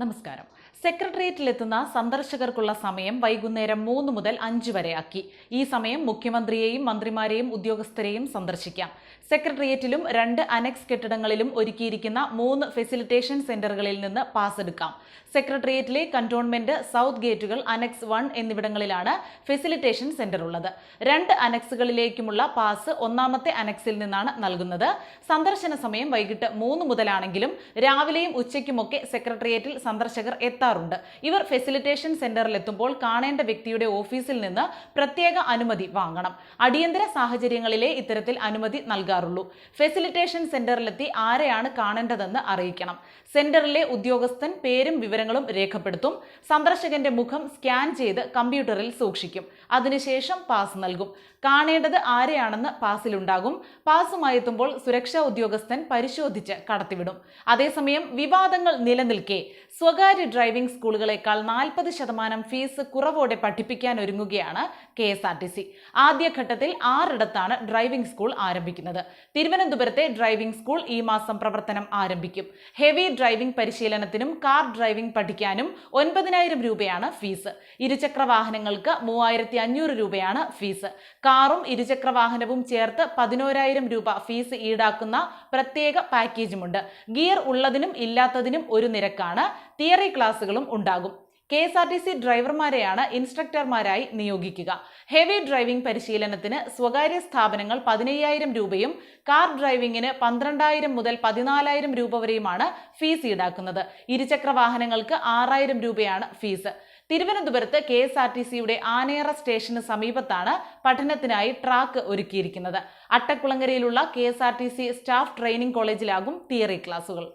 നമസ്കാരം. സെക്രട്ടേറിയറ്റിലെത്തുന്ന സന്ദർശകർക്കുള്ള സമയം വൈകുന്നേരം മൂന്ന് മുതൽ അഞ്ച് വരെ ആക്കി. ഈ സമയം മുഖ്യമന്ത്രിയെയും മന്ത്രിമാരെയും ഉദ്യോഗസ്ഥരെയും സന്ദർശിക്കാം. സെക്രട്ടേറിയറ്റിലും രണ്ട് അനക്സ് കെട്ടിടങ്ങളിലും ഒരുക്കിയിരിക്കുന്ന മൂന്ന് ഫെസിലിറ്റേഷൻ സെന്ററുകളിൽ നിന്ന് പാസ് എടുക്കാം. സെക്രട്ടേറിയറ്റിലെ കന്റോൺമെന്റ് സൗത്ത് ഗേറ്റുകൾ അനക്സ് വൺ എന്നിവിടങ്ങളിലാണ് ഫെസിലിറ്റേഷൻ സെന്റർ ഉള്ളത് രണ്ട് അനക്സുകളിലേക്കുമുള്ള പാസ് ഒന്നാമത്തെ അനക്സിൽ നിന്നാണ് നൽകുന്നത്. സന്ദർശന സമയം വൈകിട്ട് മൂന്ന് മുതലാണെങ്കിലും രാവിലെയും ഉച്ചയ്ക്കുമൊക്കെ സെക്രട്ടേറിയറ്റിൽ സന്ദർശകർ എത്താറുണ്ട്. ഇവർ ഫെസിലിറ്റേഷൻ സെന്ററിൽ എത്തുമ്പോൾ കാണേണ്ട വ്യക്തിയുടെ ഓഫീസിൽ നിന്ന് പ്രത്യേക അനുമതി വാങ്ങണം. അടിയന്തര സാഹചര്യങ്ങളിലെ ഇത്തരത്തിൽ അനുമതി നൽകാറുള്ളൂ. ഫെസിലിറ്റേഷൻ സെന്ററിലെത്തി ആരെയാണ് കാണേണ്ടതെന്ന് അറിയിക്കണം. സെന്ററിലെ ഉദ്യോഗസ്ഥൻ പേരും വിവരങ്ങളും രേഖപ്പെടുത്തും. സന്ദർശകന്റെ മുഖം സ്കാൻ ചെയ്ത് കമ്പ്യൂട്ടറിൽ സൂക്ഷിക്കും. അതിനുശേഷം പാസ് നൽകും. കാണേണ്ടത് ആരെയാണെന്ന് പാസിലുണ്ടാകും. പാസുമായി എത്തുമ്പോൾ സുരക്ഷാ ഉദ്യോഗസ്ഥൻ പരിശോധിച്ച് കടത്തിവിടും. അതേസമയം വിവാദങ്ങൾ നിലനിൽക്കെ. സ്വകാര്യ ഡ്രൈവിംഗ് സ്കൂളുകളെക്കാൾ നാൽപ്പത് ശതമാനം ഫീസ് കുറവോടെ പഠിപ്പിക്കാൻ ഒരുങ്ങുകയാണ് K S R T C. ആദ്യഘട്ടത്തിൽ ആറിടത്താണ് ഡ്രൈവിംഗ് സ്കൂൾ ആരംഭിക്കുന്നത്. തിരുവനന്തപുരത്തെ ഡ്രൈവിംഗ് സ്കൂൾ ഈ മാസം പ്രവർത്തനം ആരംഭിക്കും. ഹെവി ഡ്രൈവിംഗ് പരിശീലനത്തിനും കാർ ഡ്രൈവിംഗ് പഠിക്കാനും ഒൻപതിനായിരം രൂപയാണ് ഫീസ്. ഇരുചക്ര വാഹനങ്ങൾക്ക് മൂവായിരത്തി അഞ്ഞൂറ് രൂപയാണ് ഫീസ്. കാറും ഇരുചക്ര വാഹനവും ചേർത്ത് പതിനോരായിരം രൂപ ഫീസ് ഈടാക്കുന്ന പ്രത്യേക പാക്കേജുമുണ്ട്. ഗിയർ ഉള്ളതിനും ഇല്ലാത്തതിനും ഒരു നിരക്കാണ് തിയറി ക്ലാസ്സുകളും ഉണ്ടാകും. K S R T C ഡ്രൈവർമാരെയാണ് ഇൻസ്ട്രക്ടർമാരായി നിയോഗിക്കുക. ഹെവി ഡ്രൈവിംഗ് പരിശീലനത്തിന് സ്വകാര്യ സ്ഥാപനങ്ങൾ പതിനയ്യായിരം രൂപയും കാർ ഡ്രൈവിംഗിന് പന്ത്രണ്ടായിരം മുതൽ പതിനാലായിരം രൂപ വരെയുമാണ് ഫീസ് ഈടാക്കുന്നത്. ഇരുചക്ര വാഹനങ്ങൾക്ക് ആറായിരം രൂപയാണ് ഫീസ്. തിരുവനന്തപുരത്ത് കെ എസ് ആർ ടി സിയുടെ ആനയറ സ്റ്റേഷന് സമീപത്താണ് പഠനത്തിനായി ട്രാക്ക് ഒരുക്കിയിരിക്കുന്നത്. അട്ടക്കുളങ്ങരയിലുള്ള K S R T C staff training കോളേജിലാകും theory ക്ലാസുകൾ